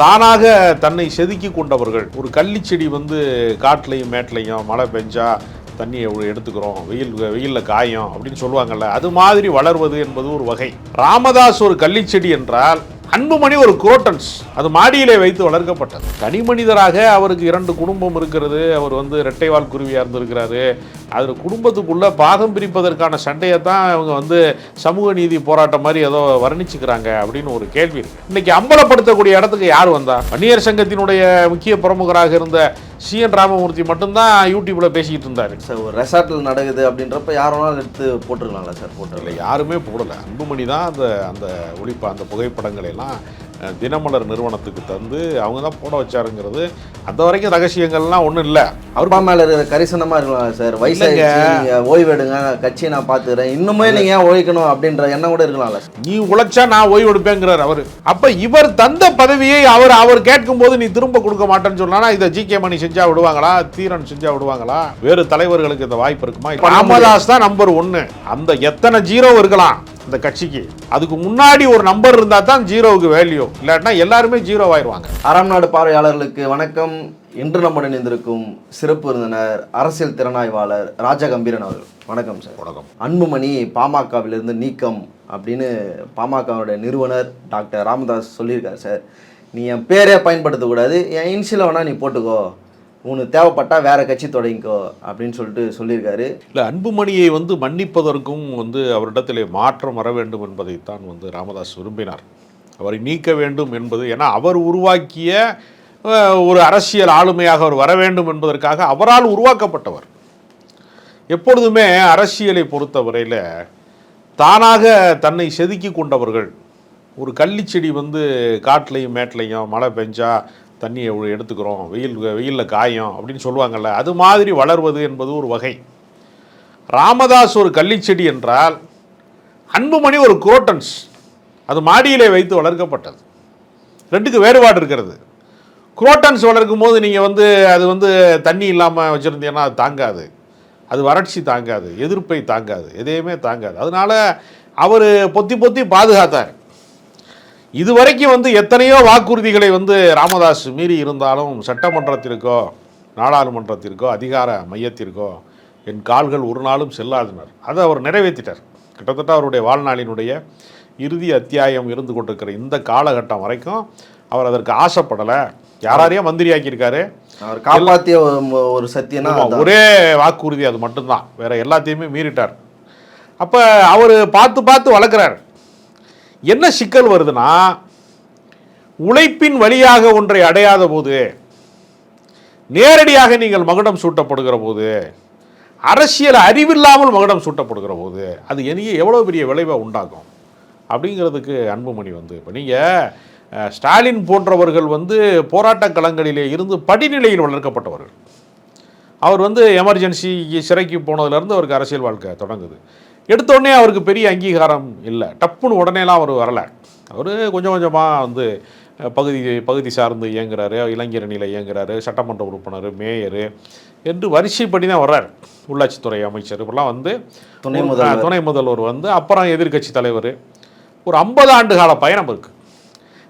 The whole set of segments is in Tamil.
தானாக தன்னை செதுக்கி கொண்டவர்கள். ஒரு கள்ளி செடி வந்து காட்டிலையும் மேட்லையும் மழை பெஞ்சா தண்ணியை எடுத்துக்கிறோம். வெயில் வெயிலில் காயும் அப்படின்னு சொல்லுவாங்கல்ல அது மாதிரி வளர்வது என்பது ஒரு வகை. ராமதாஸ் ஒரு கள்ளிச்செடி என்றால் அன்புமணி ஒரு குரோட்டன்ஸ் அது மாடியிலே வைத்து வளர்க்கப்பட்டது. தனி மனிதராக அவருக்கு இரண்டு குடும்பம் இருக்கிறது. அவர் வந்து இரட்டைவால் குருவியாக இருந்திருக்கிறாரு. அதில் குடும்பத்துக்குள்ளே பாகம் பிரிப்பதற்கான சண்டையை தான் அவங்க வந்து சமூக நீதி போராட்டம் மாதிரி ஏதோ வர்ணிச்சுக்கிறாங்க அப்படின்னு ஒரு கேள்வி இருக்கு. இன்னைக்கு அம்பலப்படுத்தக்கூடிய இடத்துக்கு யார் வந்தா? வன்னியர் சங்கத்தினுடைய முக்கிய பிரமுகராக இருந்த சி என் ராமமூர்த்தி மட்டும்தான் யூடியூப்ல பேசிக்கிட்டு இருந்தாரு. சார் ஒரு ரெசார்ட்டில் நடக்குது அப்படின்றப்ப யார் வேணாலும் எடுத்து போட்டுருக்கலாம்ல சார் போட்டு. இல்லை யாருமே போடலை. அன்புமணி தான் அந்த அந்த ஒளிப்ப அந்த புகைப்படங்களை எல்லாம் தினமலர் நிறுவனத்துக்கு தந்து அவங்க தான் போட வச்சாருங்கிறது அந்த வரைக்கும் ரகசியங்கள்லாம் ஒன்றும் இல்லை. அவர் மேல இருக்கிற கரிசனமா இருக்கலாம் சார். வயசாயிடுச்சு நீங்க ஓய்வு எடுங்க கட்சியை நான் பாத்துக்கிறேன். இன்னுமே நீங்க ஏன் உழைக்கணும் அப்படின்ற எண்ணம் கூட இருக்கலாம்ல நீ உழைச்சா நான் ஓய்வு எடுப்பேங்கிறார் அவர். அப்ப இவர் தந்த பதவியை அவர் அவர் கேட்கும்போது நீ திரும்ப கொடுக்க மாட்டேன்னு சொன்னா இதை ஜி கே மணி செஞ்சா விடுவாங்களா? தீரன் செஞ்சா விடுவாங்களா? வேறு தலைவர்களுக்கு இந்த வாய்ப்பு இருக்குமா? ராமதாஸ் தான் நம்பர் ஒன்னு. அந்த எத்தனை ஜீரோ இருக்கலாம். இந்த கட்சிக்கு. அதுக்கு முன்னாடி ஒரு நம்பர் இருந்தா தான் ஜீரோவுக்கு வேல்யூ இல்லாட்டினா எல்லாருமே ஜீரோ ஆயிருவாங்க ஆறாம் நாடு பார்வையாளர்களுக்கு வணக்கம். இன்று நம்முடன் இணைந்திருக்கும் சிறப்பு விருந்தினர் அரசியல் திறனாய்வாளர் ராஜா கம்பீரன் அவர்கள். வணக்கம் சார். வணக்கம். அன்புமணி பாமகவிலிருந்து நீக்கம் அப்படின்னு பாமகவுடைய நிறுவனர் டாக்டர் ராமதாஸ் சொல்லியிருக்காரு சார். நீ என் பேரே பயன்படுத்தக்கூடாது. என் இன்சியலை வேணா நீ போட்டுக்கோ. உனக்கு தேவைப்பட்டால் வேற கட்சி தொடங்கிக்கோ அப்படின்னு சொல்லிட்டு சொல்லியிருக்காரு. இல்லை அன்புமணியை வந்து மன்னிப்பதற்கும் வந்து அவரிடத்தில் மாற்றம் வர வேண்டும் என்பதைத்தான் வந்து ராமதாஸ் விரும்பினார். அவரை நீக்க வேண்டும் என்பது ஏன்னா அவர் உருவாக்கிய ஒரு அரசியல் ஆளுமையாக அவர் வர வேண்டும் என்பதற்காக அவரால் உருவாக்கப்பட்டவர். எப்பொழுதுமே அரசியலை பொறுத்தவரையில் தானாக தன்னை செதுக்கி கொண்டவர்கள். ஒரு கள்ளிச்செடி வந்து காட்டிலையும் மேட்லையும் மழை பெஞ்சா தண்ணியை எடுத்துக்கிறோம் வெயில் வெயிலில் காயம் அப்படின்னு சொல்லுவாங்கள்ல அது மாதிரி வளர்வது என்பது ஒரு வகை. ராமதாஸ் ஒரு கள்ளிச்செடி என்றால் அன்புமணி ஒரு குரோட்டன்ஸ். அது மாடியிலே வைத்து வளர்க்கப்பட்டது. ரெண்டுக்கு வேறுபாடு இருக்கிறது. குரோட்டன்ஸ் வளர்க்கும் போது நீங்கள் வந்து அது வந்து தண்ணி இல்லாமல் வச்சுருந்தீங்கன்னா அது தாங்காது. அது வறட்சி தாங்காது எதிர்ப்பை தாங்காது எதையுமே தாங்காது. அதனால அவர் பொத்தி பொத்தி பாதுகாத்தார். இதுவரைக்கும் வந்து எத்தனையோ வாக்குறுதிகளை வந்து ராமதாஸ் மீறி இருந்தாலும் சட்டமன்றத்திற்கோ நாடாளுமன்றத்திற்கோ அதிகார மையத்திற்கோ என் கால்கள் ஒரு நாளும் செல்லாதனர். அதை அவர் நிறைவேற்றிட்டார். கிட்டத்தட்ட அவருடைய வாழ்நாளினுடைய இறுதி அத்தியாயம் இருந்து கொண்டிருக்கிற இந்த காலகட்டம் வரைக்கும் அவர் அதற்கு ஆசைப்படலை. யாரையும் மந்திரியாக்கியிருக்காரு. அவர் காப்பாத்திய ஒரு- சத்தியனா. ஒரே வாக்குறுதி அது மட்டும்தான். வேற எல்லாத்தையுமே மீறிட்டார். அப்ப அவர் பார்த்து பார்த்து வளர்க்குறார். என்ன சிக்கல் வருதுன்னா உழைப்பின் வழியாக ஒன்றை அடையாத போது நேரடியாக நீங்கள் மகுடம் சூட்டப்படுகிற போது அரசியல் அறிவில்லாமல் மகுடம் சூட்டப்படுகிற போது அது எனக்கு எவ்வளோ பெரிய விளைவை உண்டாக்கும்? அப்படிங்கிறதுக்கு அன்புமணி வந்து இப்போ நீங்கள் ஸ்டாலின் போன்றவர்கள் வந்து போராட்டக் களங்களிலே இருந்து படிநிலையில் வளர்க்கப்பட்டவர்கள். அவர் வந்து எமர்ஜென்சி சிறைக்கு போனதுலேருந்து அவருக்கு அரசியல் வாழ்க்கை தொடங்குது. எடுத்த உடனே அவருக்கு பெரிய அங்கீகாரம் இல்லை. டப்புன்னு உடனேலாம் அவர் வரலை. அவர் கொஞ்சம் கொஞ்சமாக வந்து பகுதி பகுதி சார்ந்து இயங்குறாரு. இளைஞர் அணியில் இயங்குறாரு. சட்டமன்ற உறுப்பினர் மேயர் என்று வரிசைப்படி தான் வர்றார். உள்ளாட்சித்துறை அமைச்சர் இப்படிலாம் வந்து துணை முதல்வர். துணை முதல்வர் வந்து அப்புறம் எதிர்க்கட்சி தலைவர். ஒரு ஐம்பது ஆண்டு கால பயணம் இருக்குது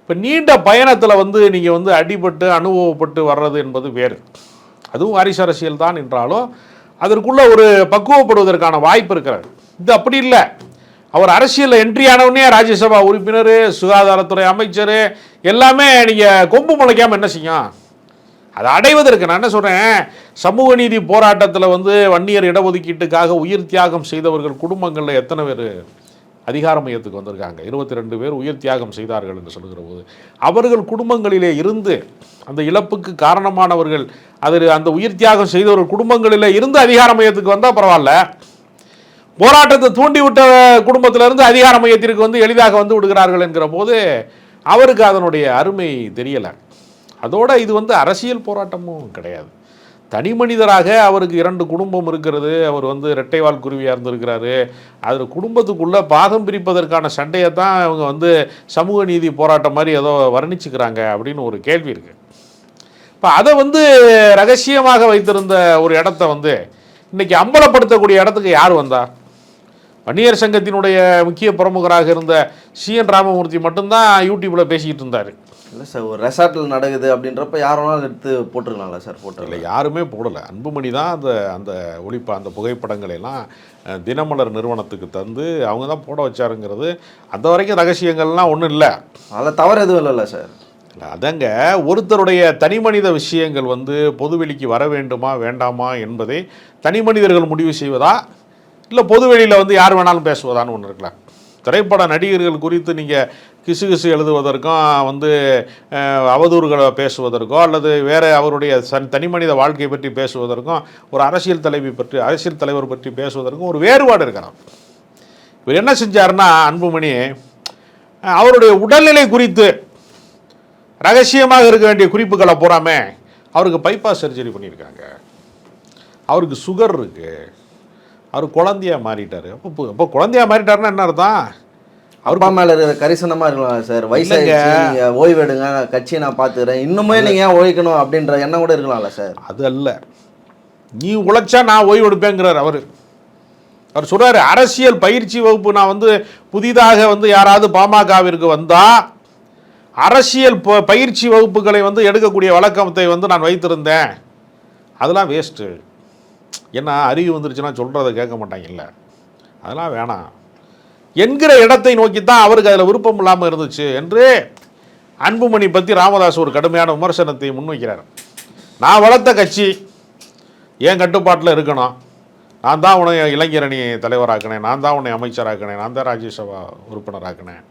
இப்போ நீண்ட பயணத்தில் வந்து நீங்கள் வந்து அடிபட்டு அனுபவப்பட்டு வர்றது என்பது வேறு. அதுவும் வாரிசு அரசியல் தான் என்றாலும் அதற்குள்ள ஒரு பக்குவப்படுவதற்கான வாய்ப்பு இருக்கிறார் இது அப்படி இல்லை. அவர் அரசியலில் என்ட்ரி ஆனவுடனே ராஜ்யசபா உறுப்பினர் சுகாதாரத்துறை அமைச்சர் எல்லாமே நீங்கள் கொம்பு முளைக்காமல் என்ன செய்யும்? அதை அடைவதற்கு நான் என்ன சொல்கிறேன் சமூக நீதி போராட்டத்தில் வந்து வன்னியர் இடஒதுக்கீட்டுக்காக உயிர் தியாகம் செய்தவர்கள் குடும்பங்களில் எத்தனை பேர்? அதிகார மையத்துக்கு வந்திருக்காங்க. இருபத்தி ரெண்டு பேர் உயிர் தியாகம் செய்தார்கள் என்று சொல்கிற போது அவர்கள் குடும்பங்களிலே இருந்து அந்த இழப்புக்கு காரணமானவர்கள் அது அந்த உயிர் தியாகம் செய்தவர்கள் குடும்பங்களிலே இருந்து அதிகார மையத்துக்கு வந்தால் பரவாயில்ல. போராட்டத்தை தூண்டிவிட்ட குடும்பத்திலிருந்து அதிகார மையத்திற்கு வந்து எளிதாக வந்து விடுகிறார்கள் என்கிற போது அவருக்கு அதனுடைய அருமை தெரியலை. அதோடு இது வந்து அரசியல் போராட்டமும் கிடையாது. தனி மனிதராக அவருக்கு இரண்டு குடும்பம் இருக்கிறது. அவர் வந்து இரட்டைவால் குருவியாக இருந்திருக்கிறாரு. அதில் குடும்பத்துக்குள்ளே பாகம் பிரிப்பதற்கான சண்டையை தான் அவங்க வந்து சமூக நீதி போராட்டம் மாதிரி ஏதோ வர்ணிச்சுக்கிறாங்க அப்படின்னு ஒரு கேள்வி இருக்குது இப்போ அதை வந்து ரகசியமாக வைத்திருந்த ஒரு இடத்த வந்து இன்னைக்கு அம்பலப்படுத்தக்கூடிய இடத்துக்கு யார் வந்தா? வன்னியர் சங்கத்தினுடைய முக்கிய பிரமுகராக இருந்த சி என் ராமமூர்த்தி மட்டும்தான் யூடியூப்பில் பேசிக்கிட்டு இருந்தார். இல்லை சார் ஒரு ரெசார்ட்டில் நடக்குது அப்படின்றப்ப யார் வேணாலும் எடுத்து போட்டுருக்கலாம்ல சார் போட்டு. இல்லை யாருமே போடலை. அன்புமணி தான் அந்த அந்த ஒளிப்ப அந்த புகைப்படங்களை எல்லாம் அஹ், தினமலர் நிறுவனத்துக்கு தந்து அவங்க தான் போட வச்சாருங்கிறது அந்த வரைக்கும் ரகசியங்கள்லாம் ஒன்றும் இல்லை. அதில் தவறு எதுவும் இல்லைல்ல சார். இல்ல, அதங்க ஒருத்தருடைய தனிமனித விஷயங்கள் வந்து பொதுவெளிக்கு வர வேண்டுமா வேண்டாமா என்பதை தனி மனிதர்கள் முடிவு செய்வதா இல்லை பொதுவெளியில் வந்து யார் வேணாலும் பேசுவதான்னு ஒன்று இருக்கலாம் திரைப்பட நடிகர்கள் குறித்து நீங்கள் கிசு கிசு எழுதுவதற்கும் வந்து அவதூறுகளை பேசுவதற்கோ அல்லது வேறு அவருடைய சன் தனிமனித வாழ்க்கை பற்றி பேசுவதற்கும் ஒரு அரசியல் தலைவி பற்றி அரசியல் தலைவர் பற்றி பேசுவதற்கும் ஒரு வேறுபாடு இருக்கிறான் இவர் என்ன செஞ்சாருன்னா அன்புமணி அவருடைய உடல்நிலை குறித்து ரகசியமாக இருக்க வேண்டிய குறிப்புகளை பூராமே அவருக்கு பைபாஸ் சர்ஜரி பண்ணியிருக்காங்க. அவருக்கு சுகர் இருக்குது அவர் குழந்தையா மாறிட்டாரு. அப்போ அப்போ குழந்தையா மாறிட்டாருன்னா என்ன அர்த்தம்? அப்பா மேல இருக்கிற கரிசனமா இருக்கலாம் சார். வயசாயிடுச்சு நீங்க ஓய்வு எடுங்க நான் கட்சியை நான் பார்த்துக்கிறேன். இன்னுமே நீங்க ஏன் உழைக்கணும் அப்படின்ற எண்ணம் கூட இருக்கலாம்ல சார். அது அல்ல. நீ உழைச்சா நான் ஓய்வு எடுப்பேங்கிறார் அவர். அவர் சொல்றாரு அரசியல் பயிற்சி வகுப்பு நான் வந்து புதிதாக வந்து யாராவது பாமகவிற்கு வந்தா அரசியல் ப- பயிற்சி வகுப்புகளை வந்து எடுக்கக்கூடிய வழக்கத்தை வந்து நான் வைத்திருந்தேன். அதெல்லாம் வேஸ்ட்டு ஏன்னா அறிவு வந்துருச்சுன்னா சொல்கிறத கேட்க மாட்டாங்கல்ல அதெல்லாம் வேணாம். என்கிற இடத்தை நோக்கி தான் அவருக்கு அதில் விருப்பம் இல்லாமல் இருந்துச்சு என்று அன்புமணி பற்றி ராமதாஸ் ஒரு கடுமையான விமர்சனத்தை முன்வைக்கிறார். நான் வளர்த்த கட்சி என் கட்டுப்பாட்டில் இருக்கணும். நான் தான் உன்னை இளைஞரணி தலைவராக்கினேன். நான் தான் உன்னை அமைச்சராக்கினேன். நான் தான் ராஜ்யசபா உறுப்பினராக்கினேன்.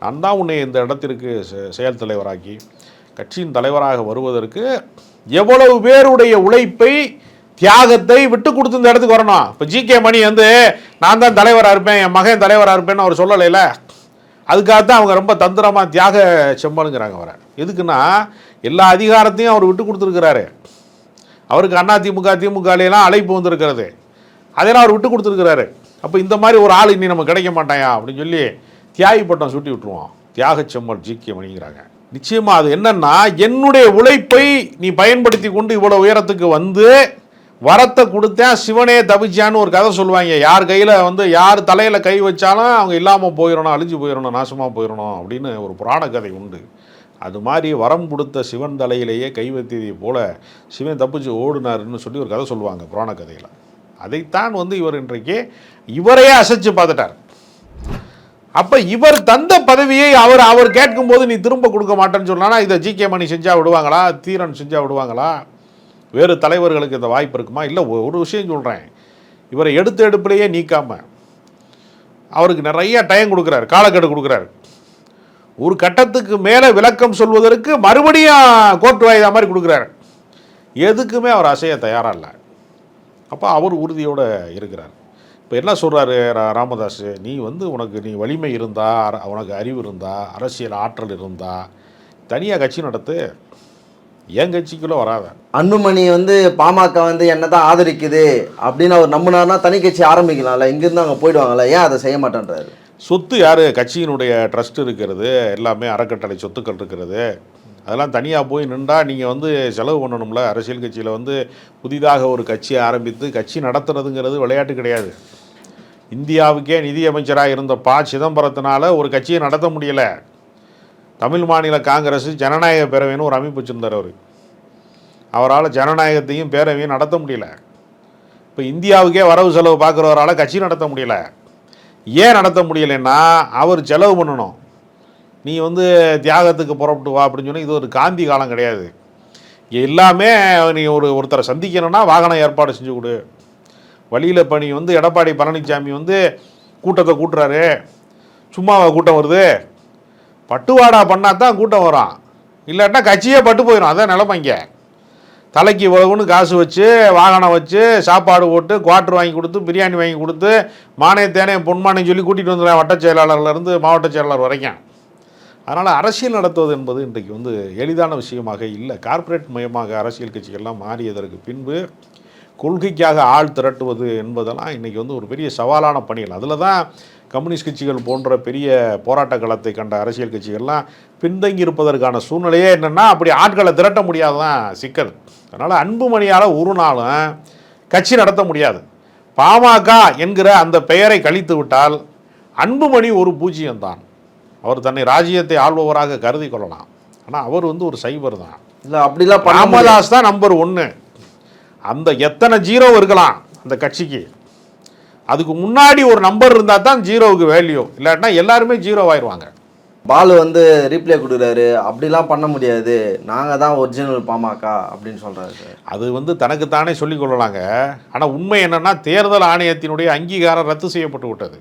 நான் தான் உன்னை இந்த இடத்திற்கு செ- செயல் தலைவராக்கி கட்சியின் தலைவராக வருவதற்கு எவ்வளவு பேருடைய உழைப்பை தியாகத்தை விட்டு கொடுத்து இந்த இடத்துக்கு வரணும். இப்போ ஜி கே மணி வந்து நான் தான் தலைவராக இருப்பேன் என் மகன் தலைவராக இருப்பேன்னு அவர் சொல்லலைல. அதுக்காக தான் அவங்க ரொம்ப தந்திரமாக தியாக செம்மலுங்கிறாங்க அவரை. எதுக்குன்னா எல்லா அதிகாரத்தையும் அவர் விட்டு கொடுத்துருக்கிறாரு. அவருக்கு அண்ணா திமுக திமுகலாம் அழைப்பு வந்திருக்கிறது. அதெல்லாம் அவர் விட்டு கொடுத்துருக்கிறாரு. அப்போ இந்த மாதிரி ஒரு ஆள் இனி நம்ம கிடைக்க மாட்டாயா அப்படின்னு சொல்லி தியாகி பட்டம் சுட்டி விட்டுருவோம். தியாகச் செம்மல் ஜி கே மணிங்கிறாங்க. நிச்சயமாக அது என்னன்னா என்னுடைய உழைப்பை நீ பயன்படுத்தி கொண்டு இவ்வளோ உயரத்துக்கு வந்து வரத்தை கொடுத்தேன் சிவனே தவிச்சான்னு ஒரு கதை சொல்லுவாங்க. யார் கையில் வந்து யார் தலையில் கை வச்சாலும் அவங்க இல்லாமல் போயிடணும் அழிஞ்சு போயிடணும் நாசமாக போயிடணும் அப்படின்னு ஒரு புராண கதை உண்டு. அது மாதிரி வரம் கொடுத்த சிவன் தலையிலேயே கை வைத்ததை போல சிவன் தப்பிச்சு ஓடினாருன்னு சொல்லி ஒரு கதை சொல்லுவாங்க புராண கதையில். அதைத்தான் வந்து இவர் இன்றைக்கு இவரையே அசைச்சு பார்த்துட்டார். அப்போ இவர் தந்த பதவியை அவர் அவர் கேட்கும்போது நீ திரும்ப கொடுக்க மாட்டேன்னு சொன்னா இதை ஜி கே மணி செஞ்சால் விடுவாங்களா தீரன் செஞ்சால் விடுவாங்களா? வேறு தலைவர்களுக்கு இந்த வாய்ப்பு இருக்குமா? இல்லை ஒரு விஷயம் சொல்கிறேன் இவரை எடுத்த எடுப்பிலேயே நீக்காமல் அவருக்கு நிறைய டைம் கொடுக்குறாரு காலக்கெடு கொடுக்குறாரு. ஒரு கட்டத்துக்கு மேலே விளக்கம் சொல்வதற்கு மறுபடியும் கோர்ட் வாய்தா மாதிரி கொடுக்குறாரு. எதுக்குமே அவர் அசைய தயாராக இல்லை. அப்போ அவர் உறுதியோடு இருக்கிறார். இப்போ என்ன சொல்கிறாரு ராமதாஸ் நீ வந்து உனக்கு நீ வலிமை இருந்தா உனக்கு அறிவு இருந்தா அரசியல் ஆற்றல் இருந்தா தனியாக கட்சி நடத்து என் கட்சிக்குள்ளே வராத. அன்புமணி வந்து பாமக வந்து என்ன தான் ஆதரிக்குது அப்படின்னு அவர் நம்பினார்னா தனி கட்சி ஆரம்பிக்கலாம்ல. இங்கிருந்து அவங்க போயிடுவாங்கல்ல. ஏன் அதை செய்ய மாட்டேன்றாரு? சொத்து யார்? கட்சியினுடைய ட்ரஸ்ட் இருக்கிறது. எல்லாமே அறக்கட்டளை சொத்துக்கள் இருக்கிறது. அதெல்லாம் தனியாக போய் நின்றா நீங்கள் வந்து செலவு பண்ணணும்ல. அரசியல் கட்சியில் வந்து புதிதாக ஒரு கட்சியை ஆரம்பித்து கட்சி நடத்துறதுங்கிறது விளையாட்டு கிடையாது. இந்தியாவுக்கே நிதி அமைச்சராக இருந்த ப. சிதம்பரத்தினால ஒரு கட்சியை நடத்த முடியலை. தமிழ் மாநில காங்கிரஸ் ஜனநாயக பேரவைன்னு ஒரு அமைப்பு வச்சுருந்தார் அவர். அவரால் ஜனநாயகத்தையும் பேரவையும் நடத்த முடியல. இப்போ இந்தியாவுக்கே வரவு செலவு பார்க்குறவரால் கட்சி நடத்த முடியல. ஏன் நடத்த முடியலைன்னா அவர் செலவு பண்ணணும். நீ வந்து தியாகத்துக்கு புறப்பட்டு வா அப்படின்னு சொன்னால் இது ஒரு காந்தி காலம் கிடையாது. எல்லாமே நீ ஒரு ஒருத்தரை சந்திக்கணும்னா வாகனம் ஏற்பாடு செஞ்சு கொடு. வழியில் பணி வந்து எடப்பாடி பழனிசாமி வந்து கூட்டத்தை கூட்டுறாரு. சும்மாவை கூட்டம் வருது? பட்டுவாடா பண்ணால் தான் கூட்டம் வரும். இல்லாட்டா கட்சியே பட்டு போயிடும் அதான் நிலமை இங்கே. தலைக்கு இவ்வளவுன்னு காசு வச்சு வாகனம் வச்சு சாப்பாடு போட்டு குவாட்ரு வாங்கி கொடுத்து பிரியாணி வாங்கி கொடுத்து மானே தேனே பொன்மானே சொல்லி கூட்டிகிட்டு வந்துடுறேன் வட்ட செயலாளர்லேருந்து மாவட்ட செயலாளர் வரைக்கும். அதனால் அரசியல் நடத்துவது என்பது இன்றைக்கு வந்து எளிதான விஷயமாக இல்லை. கார்ப்பரேட் மயமாக அரசியல் கட்சிகள்லாம் மாறியதற்கு பின்பு கொள்கைக்காக ஆள் திரட்டுவது என்பதெல்லாம் இன்றைக்கி வந்து ஒரு பெரிய சவாலான பணிகள். அதில் தான் கம்யூனிஸ்ட் கட்சிகள் போன்ற பெரிய போராட்ட களத்தை கண்ட அரசியல் கட்சிகள்லாம் பின்தங்கி இருப்பதற்கான சூழ்நிலையே என்னென்னா அப்படி ஆட்களை திரட்ட முடியாததான் சிக்கல். அதனால் அன்புமணியால் ஒரு நாளும் கட்சி நடத்த முடியாது. பாமக என்கிற அந்த பெயரை கழித்து விட்டால் அன்புமணி ஒரு பூஜ்ஜியம்தான். அவர் தன்னை ராஜ்யத்தை ஆள்பவராக கருதி கொள்ளலாம். ஆனால் அவர் வந்து ஒரு சைபர் தான். இல்லை அப்படிலாம். ராமதாஸ் தான் நம்பர் ஒன்று அந்த எத்தனை ஜீரோ இருக்கலாம் அந்த கட்சிக்கு. அதுக்கு முன்னாடி ஒரு நம்பர் இருந்தால் தான் ஜீரோவுக்கு வேல்யூ இல்லாட்டினா எல்லாருமே ஜீரோ ஆயிடுவாங்க பாலு வந்து ரீப்ளே கொடுக்குறாரு. அப்படிலாம் பண்ண முடியாது. நாங்கள் தான் ஒரிஜினல் பாமக அப்படின்னு சொல்கிறாரு அது வந்து தனக்குத்தானே சொல்லிக் கொள்ளலாங்க. ஆனால் உண்மை என்னன்னா தேர்தல் ஆணையத்தினுடைய அங்கீகாரம் ரத்து செய்யப்பட்டு விட்டது.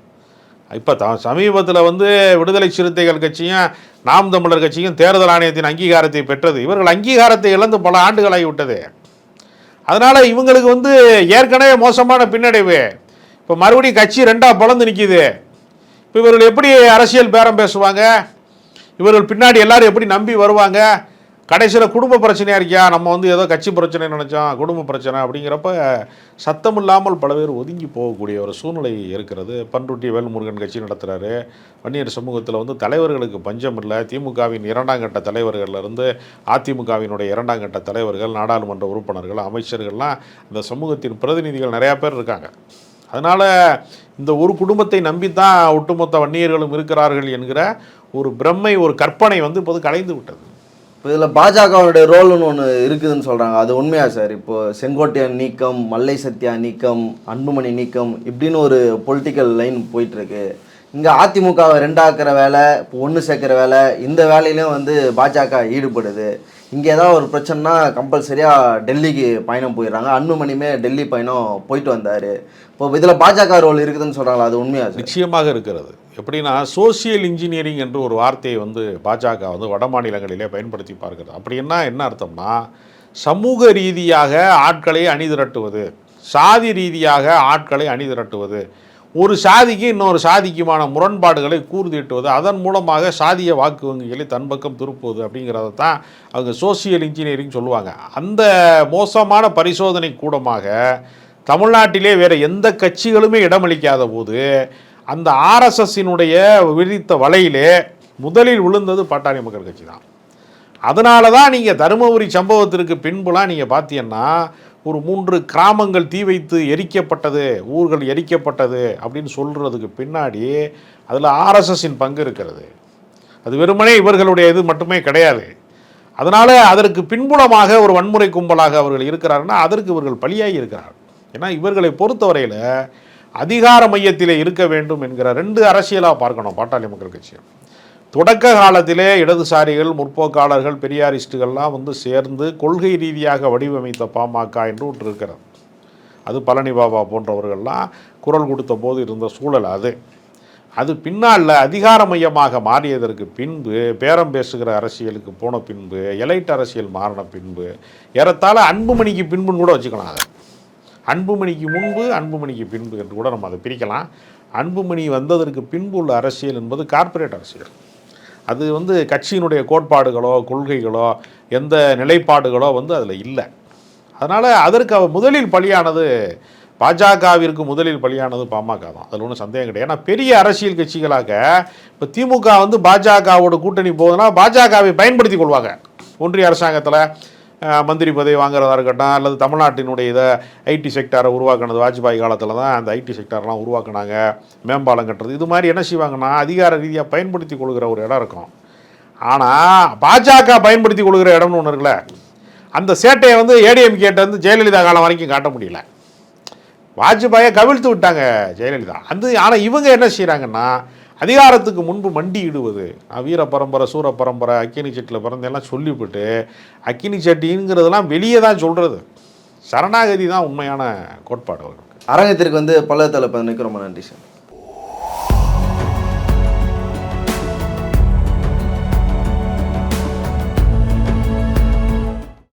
இப்போ த சமீபத்தில் வந்து விடுதலை சிறுத்தைகள் கட்சியும் நாம் தமிழர் கட்சியும் தேர்தல் ஆணையத்தின் அங்கீகாரத்தை பெற்றது. இவர்கள் அங்கீகாரத்தை இழந்து பல ஆண்டுகளாகி விட்டது. அதனால் இவங்களுக்கு வந்து ஏற்கனவே மோசமான பின்னடைவு. இப்போ மறுபடியும் கட்சி ரெண்டாக பிளந்து நிற்கிது இப்போ இவர்கள் எப்படி அரசியல் பேரம் பேசுவாங்க? இவர்கள் பின்னாடி எல்லாரும் எப்படி நம்பி வருவாங்க? கடைசியில் குடும்ப பிரச்சனையாக இருக்கியா? நம்ம வந்து ஏதோ கட்சி பிரச்சனை நினச்சோம் குடும்ப பிரச்சனை அப்படிங்கிறப்ப சத்தம் இல்லாமல் பல பேர் ஒதுங்கி போகக்கூடிய ஒரு சூழ்நிலை இருக்கிறது. பன்ருட்டி வேல்முருகன் கட்சி நடத்துகிறாரு வன்னியர் சமூகத்தில் வந்து தலைவர்களுக்கு பஞ்சம் இல்லை. திமுகவின் இரண்டாம் கட்ட தலைவர்கள்லேருந்து அதிமுகவினுடைய இரண்டாம் கட்ட தலைவர்கள் நாடாளுமன்ற உறுப்பினர்கள் அமைச்சர்கள்லாம் அந்த சமூகத்தின் பிரதிநிதிகள் நிறையா பேர் இருக்காங்க. அதனால் இந்த ஒரு குடும்பத்தை நம்பித்தான் ஒட்டுமொத்த வன்னியர்களும் இருக்கிறார்கள் என்கிற ஒரு பிரம்மை ஒரு கற்பனை வந்து இப்போது கலைந்து விட்டது. இப்போ இதில் பாஜகவுடைய ரோல்னு ஒன்று இருக்குதுன்னு சொல்கிறாங்க அது உண்மையா சார்? இப்போ செங்கோட்டையன் நீக்கம் மல்லை சத்யா நீக்கம் அன்புமணி நீக்கம் இப்படின்னு ஒரு பொலிட்டிக்கல் லைன் போயிட்டுருக்கு. இங்கே அதிமுகவை ரெண்டாக்குற வேலை இப்போ ஒன்று சேர்க்குற வேலை இந்த வேலையிலையும் வந்து பாஜக ஈடுபடுது. இங்கே ஏதாவது ஒரு பிரச்சனைனா கம்பல்சரியாக டெல்லிக்கு பயணம் போயிடுறாங்க. அன்புமணியுமே டெல்லி பயணம் போயிட்டு வந்தார். இப்போ இதில் பாஜக ரோல் இருக்குதுன்னு சொல்கிறாங்களா அது உண்மையாக நிச்சயமாக இருக்கிறது. எப்படின்னா சோசியல் இன்ஜினியரிங் என்று ஒரு வார்த்தையை வந்து பாஜக வந்து வட மாநிலங்களிலே பயன்படுத்தி பார்க்கிறது. அப்படின்னா என்ன அர்த்தம்னா சமூக ரீதியாக ஆட்களை அணிதிரட்டுவது சாதி ரீதியாக ஆட்களை அணிதிரட்டுவது ஒரு சாதிக்கு இன்னொரு சாதிக்குமான முரண்பாடுகளை கூர்திட்டுவது அதன் மூலமாக சாதிய வாக்கு வங்கிகளை தன் பக்கம் திருப்புவது அப்படிங்கிறத தான் அவங்க சோசியல் இன்ஜினியரிங் சொல்லுவாங்க. அந்த மோசமான பரிசோதனை கூடமாக தமிழ்நாட்டிலே வேறு எந்த கட்சிகளுமே இடமளிக்காத போது அந்த ஆர்எஸ்எஸ்ஸினுடைய விரித்த வலையிலே முதலில் விழுந்தது பாட்டாளி மக்கள் கட்சி தான். அதனால தான் நீங்கள் தருமபுரி சம்பவத்திற்கு பின்புலாம் நீங்கள் பார்த்தீங்கன்னா ஒரு மூன்று கிராமங்கள் தீ வைத்து எரிக்கப்பட்டது ஊர்கள் எரிக்கப்பட்டது அப்படின்னு சொல்கிறதுக்கு பின்னாடி அதில் ஆர்எஸ்எஸின் பங்கு இருக்கிறது. அது வெறுமனே இவர்களுடைய இது மட்டுமே கிடையாது. அதனால் அதற்கு பின்புலமாக ஒரு வன்முறை கும்பலாக அவர்கள் இருக்கிறாருன்னா அதற்கு இவர்கள் பலியாகி இருக்கிறார். ஏன்னா இவர்களை பொறுத்தவரையில் அதிகார மையத்திலே இருக்க வேண்டும் என்கிற ரெண்டு அரசியலாக பார்க்கணும் பாட்டாளி மக்கள் கட்சியை. தொடக்க காலத்திலே இடதுசாரிகள் முற்போக்காளர்கள் பெரியாரிஸ்டுகள்லாம் வந்து சேர்ந்து கொள்கை ரீதியாக வடிவமைத்த பாமக என்று ஒன்று இருக்கிறது. அது பழனி பாபா போன்றவர்கள்லாம் குரல் கொடுத்த போது இருந்த சூழல் அது. அது பின்னால் அதிகார மையமாக மாறியதற்கு பின்பு பேரம் பேசுகிற அரசியலுக்கு போன பின்பு எலைட் அரசியல் மாறின பின்பு ஏறத்தாழ அன்புமணிக்கு பின்புன்னு கூட வச்சுக்கலாம் அதை. அன்புமணிக்கு முன்பு அன்புமணிக்கு பின்பு என்று கூட நம்ம அதை பிரிக்கலாம். அன்புமணி வந்ததற்கு பின்பு உள்ள அரசியல் என்பது கார்ப்பரேட் அரசியல். அது வந்து கட்சியினுடைய கோட்பாடுகளோ கொள்கைகளோ எந்த நிலைப்பாடுகளோ வந்து அதில் இல்லை. அதனால் அதற்கு அவர் முதலில் பலியானது பாஜகவிற்கு முதலில் பலியானது பாமக தான். அதில் ஒன்றும் சந்தேகம் கிடையாது. ஏன்னா பெரிய அரசியல் கட்சிகளாக இப்போ திமுக வந்து பாஜகவோட கூட்டணி போகுதுன்னா பாஜகவை பயன்படுத்தி கொள்வாங்க. ஒன்றிய அரசாங்கத்தில் மந்திரி பதவி வாங்குறதா இருக்கட்டும் அல்லது தமிழ்நாட்டினுடைய இதை ஐடி செக்டாரை உருவாக்குனது வாஜ்பாய் காலத்தில் தான் அந்த ஐடி செக்டார்லாம் உருவாக்குனாங்க மேம்பாலம் கட்டுறது. இது மாதிரி என்ன செய்வாங்கன்னா அதிகார ரீதியாக பயன்படுத்தி கொள்கிற ஒரு இடம் இருக்கும். ஆனால் பாஜக பயன்படுத்தி கொள்கிற இடம்னு ஒன்று இருக்குல்ல அந்த சேட்டையை வந்து ஏடிஎம் கேட்டை வந்து ஜெயலலிதா காலம் வரைக்கும் காட்ட முடியல. வாஜ்பாயை கவிழ்த்து விட்டாங்க ஜெயலலிதா. அந்த ஆனால் இவங்க என்ன செய்கிறாங்கன்னா அதிகாரத்துக்கு முன்பு மண்டியிடுவது. வீர பரம்பரை சூர பரம்பரை அக்கினி செட்டில் பிறந்தெல்லாம் சொல்லிவிட்டு அக்கினி செட்டிங்கிறதெல்லாம் வெளியே தான் சொல்கிறது சரணாகதி தான் உண்மையான கோட்பாடு அவர்களுக்கு அரங்கத்திற்கு வந்து பல்லவத்தில் நிற்க ரொம்ப நன்றி சார்.